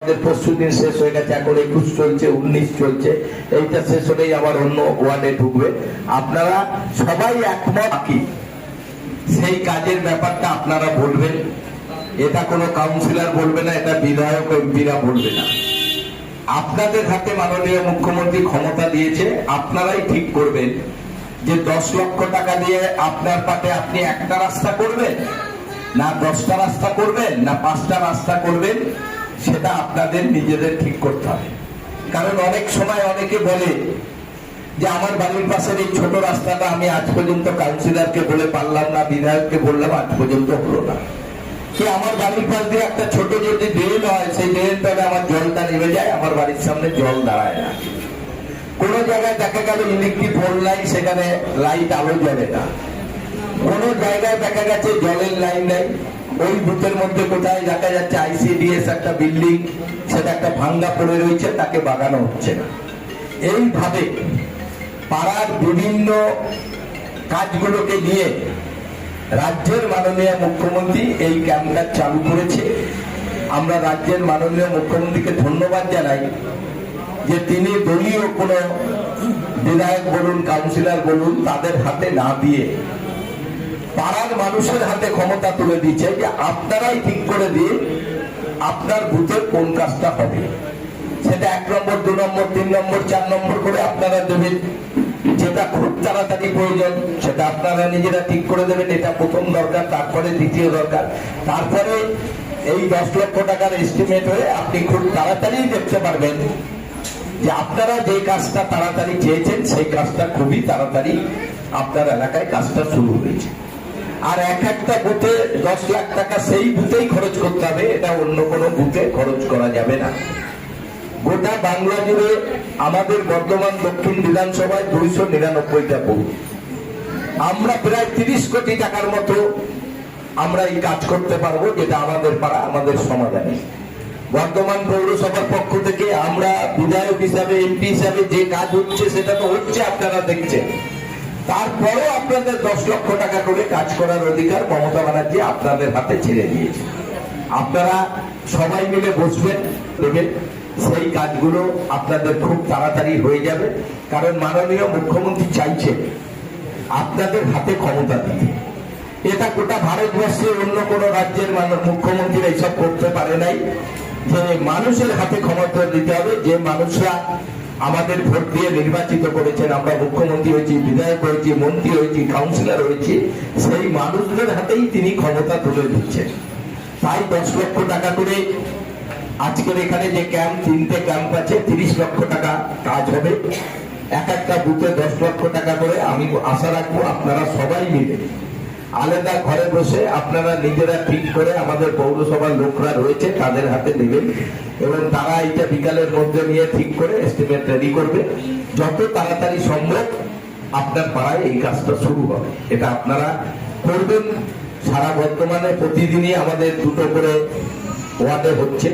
দিন শেষ হয়ে গেছে, এখন একুশ চলছে, উনিশ চলছে। এইটা শেষ হলেই আবার অন্য ওয়ার্ডে ঢুকবে। আপনারা সবাই একমত কি সেই কাজের ব্যাপারটা আপনারা বলবেন। এটা কোনো কাউন্সিলর বলবে না, এটা বিধায়ক এমপিরা বলবে না। আপনাদের হাতে মাননীয় মুখ্যমন্ত্রী ক্ষমতা দিয়েছে, আপনারাই ঠিক করবেন যে দশ লক্ষ টাকা দিয়ে আপনার পাটে আপনি একটা রাস্তা করবেন? না দশটা রাস্তা করবেন? না পাঁচটা রাস্তা করবেন? সেটা আপনাদের নিজেদের ঠিক করতে হবে। কারণ অনেক সময় অনেকে বলে যে, আমার বাড়ির পাশের এই ছোট রাস্তাটা আমি আজ পর্যন্ত কাউন্সিলরকে বলে পারলাম না, বিধায়ককে বললাম, আজ পর্যন্ত হলো না। কি আমার বাড়ির পাশ দিয়ে একটা ছোট যদি ড্রেন হয়, সেই ড্রেন আমার জলটা নেমে যায়, আমার বাড়ির সামনে জল দাঁড়ায় না। কোন জায়গায় দেখা গেল ইলেকট্রিক পোল নাই সেখানে লাইট আলো জ্বলে না। কোন জায়গায় দেখা গেছে জলের লাইন নাই। ওই বুথের মধ্যে কোথায় দেখা যাচ্ছে আইসিডিএস একটা বিল্ডিং, সেটা একটা ভাঙ্গা পড়ে রয়েছে, তাকে বাগানো হচ্ছে না। এইভাবে পাড়ার বিভিন্ন কাজগুলোকে নিয়ে রাজ্যের মাননীয় মুখ্যমন্ত্রী এই ক্যাম্পটা চালু করেছে। আমরা রাজ্যের মাননীয় মুখ্যমন্ত্রীকে ধন্যবাদ জানাই যে তিনি দলীয় কোনো বিধায়ক বলুন, কাউন্সিলর বলুন, তাদের হাতে না দিয়ে পাড়ার মানুষের হাতে ক্ষমতা তুলে দিচ্ছে যে আপনারাই ঠিক করে দিয়ে আপনার বুথের কোন কাজটা হবে। সেটা এক নম্বর, দু নম্বর, তিন নম্বর, চার নম্বর করে আপনারা দেবেন। যেটা খুব তাড়াতাড়ি প্রয়োজন, সেটা আপনারা নিজেরা ঠিক করে দেবেন। এটা প্রথম দরকার, তারপরে দ্বিতীয় দরকার। তারপরে এই দশ লক্ষ টাকার এস্টিমেট হয়ে আপনি খুব তাড়াতাড়ি দেখতে পারবেন যে আপনারা যে কাজটা তাড়াতাড়ি চেয়েছেন, সেই কাজটা খুবই তাড়াতাড়ি আপনার এলাকায় কাজটা শুরু হয়েছে। আর এক একটা বুথে দশ লাখ টাকা সেই বুথেই খরচ করতে হবে, এটা অন্য কোনো বুথে খরচ করা যাবে না। গোটা বাংলা জুড়ে আমাদের বর্ধমান দক্ষিণ বিধানসভায় দুইশো নিরানব্বইটা বুথ। আমরা প্রায় তিরিশ কোটি টাকার মতো আমরা এই কাজ করতে পারব, যেটা আমাদের পাড়া, আমাদের সমাধানে বর্ধমান পৌরসভার পক্ষ থেকে আমরা বিধায়ক হিসাবে, এমপি হিসাবে যে কাজ হচ্ছে, সেটা তো হচ্ছে, আপনারা দেখছেন। তারপরেও আপনাদের দশ লক্ষ টাকা করে কাজ করার অধিকার মমতা ব্যানার্জি আপনাদের হাতে ছেড়ে দিয়েছে। আপনারা সবাই মিলে বসবেন দেবেন সেই কাজগুলো আপনাদের খুব তাড়াতাড়ি হয়ে যাবে। কারণ মাননীয় মুখ্যমন্ত্রী চাইছে আপনাদের হাতে ক্ষমতা দিতে এটা গোটা ভারতবর্ষে অন্য কোন রাজ্যের মুখ্যমন্ত্রীরা এইসব করতে পারে নাই। যে মানুষের হাতে ক্ষমতা দিতে হবে, যে মানুষরা আমাদের ভোট দিয়ে নির্বাচিত করেছেন আমরা মুখ্যমন্ত্রী হয়েছি, বিধায়ক হয়েছি, মন্ত্রী হয়েছি, কাউন্সিলর হয়েছি, সেই মানুষদের হাতেই তিনি ক্ষমতা তুলে দিচ্ছেন। তাই দশ লক্ষ টাকা করে আজকের এখানে যে ক্যাম্প, তিনটে ক্যাম্প আছে, তিরিশ লক্ষ টাকা কাজ হবে। এক একটা বুথে দশ লক্ষ টাকা করে, আমি আশা রাখব আপনারা সবাই মিলে আলাদা ঘরে বসে আপনারা নিজেরা ঠিক করে আমাদের পৌরসভার লোকরা রয়েছে, তাদের হাতে দেবেন এবং তারা এইটা বিকালের মধ্যে নিয়ে ঠিক করে এস্টিমেট রেডি করবে। যত তাড়াতাড়ি সম্ভব আপনার পাড়ায় এই কাজটা শুরু হবে। এটা আপনারা করবেন। সারা বর্তমানে প্রতিদিনই আমাদের দুটো করে ওয়ার্ডে হচ্ছে।